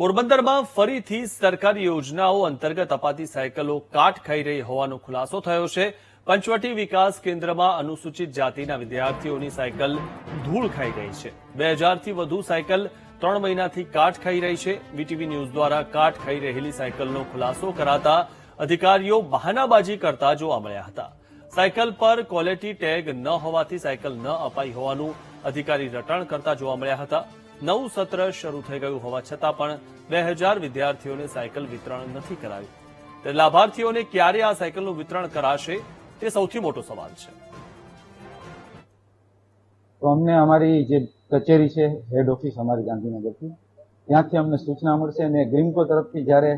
પોરબંદરમાં ફરીથી સરકારી યોજનાઓ અંતર્ગત અપાતી સાયકલો કાટ ખાઈ રહી હોવાનો ખુલાસો થયો છે. પંચવટી વિકાસ કેન્દ્રમાં અનુસૂચિત જાતિના વિદ્યાર્થીઓની સાયકલ ધૂળ ખાઈ રહી છે. બે હજારથી વધુ સાયકલ ત્રણ મહિનાથી કાટ ખાઈ રહી છે. વીટીવી ન્યૂઝ દ્વારા કાટ ખાઈ રહેલી સાયકલનો ખુલાસો કરાતા અધિકારીઓ બહાનાબાજી કરતા જોવા મળ્યા હતા. સાયકલ પર ક્વોલિટી ટેગ ન હોવાથી સાયકલ ન અપાઈ હોવાનું અધિકારી રટણ કરતા જોવા મળ્યા હતા. નવું સત્ર શરૂ થઈ ગયું હોવા છતાં પણ બે હજાર વિદ્યાર્થીઓને સાયકલ વિતરણ નથી કરાયું. તે લાભાર્થીઓને ક્યારે આ સાયકલનું વિતરણ કરાશે તે સૌથી મોટો સવાલ છે. તો અમને અમારી જે કચેરી છે હેડ ઓફિસ અમારી ગાંધીનગરથી ત્યાંથી અમને સૂચના મળશે અને ગ્રીમકો તરફથી જ્યારે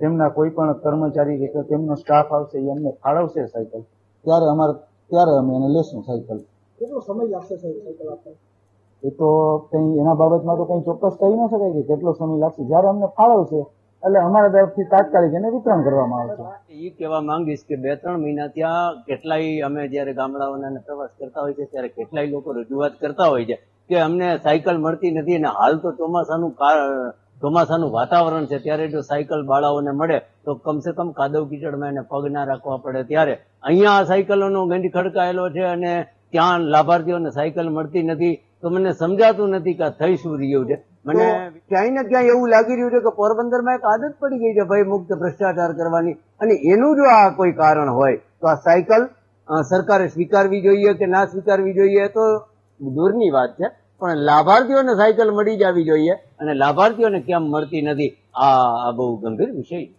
તેમના કોઈ પણ કર્મચારી કે તેમનો સ્ટાફ આવશે એ અમને ફાળવશે સાયકલ ત્યારે અમારે ત્યારે અમે એને લેશું સાયકલ. કેટલો સમય લાગશે સાયકલ આપવા? એ તો કંઈ, એના બાબતમાં તો કંઈ ચોક્કસ કહી ન શકાય કે કેટલો સમય લાગશે. જ્યારે અમને ફાળવશે, એટલે અમારા તરફથી તાત્કાલિક એને વિતરણ કરવામાં આવશે. એ કહેવા માંગીશ કે બે ત્રણ મહિના ત્યાં કેટલાય અમે જ્યારે ગામડાઓના પ્રવાસ કરતા હોય છે, ત્યારે કેટલાય લોકો રજૂઆત કરતા હોય છે કે અમને સાયકલ મળતી નથી અને હાલ તો ચોમાસાનું ચોમાસાનું વાતાવરણ છે. ત્યારે જો સાયકલ બાળાઓને મળે, તો કમસે કમ કાદવ કીચડમાં એને પગ ના રાખવા પડે ત્યારે. અહીંયા આ સાયકલોનો ગંડી ખડકાયેલો છે અને ત્યાં લાભાર્થીઓને સાયકલ મળતી નથી. તો મને સમજાતું નથી કે થઈ શું રહ્યું છે. મને ક્યાંય ને ક્યાંય એવું લાગી રહ્યું છે કે પોરબંદરમાં એક આદત પડી ગઈ છે ભય મુક્ત ભ્રષ્ટાચાર કરવાની. અને એનું જો આ કોઈ કારણ હોય, તો આ સાયકલ સરકારે સ્વીકારવી જોઈએ કે ના સ્વીકારવી જોઈએ તો દૂરની વાત છે. પણ લાભાર્થીઓને સાયકલ મળી જવી જોઈએ અને લાભાર્થીઓને કેમ મળતી નથી. આ બહુ ગંભીર વિષય છે.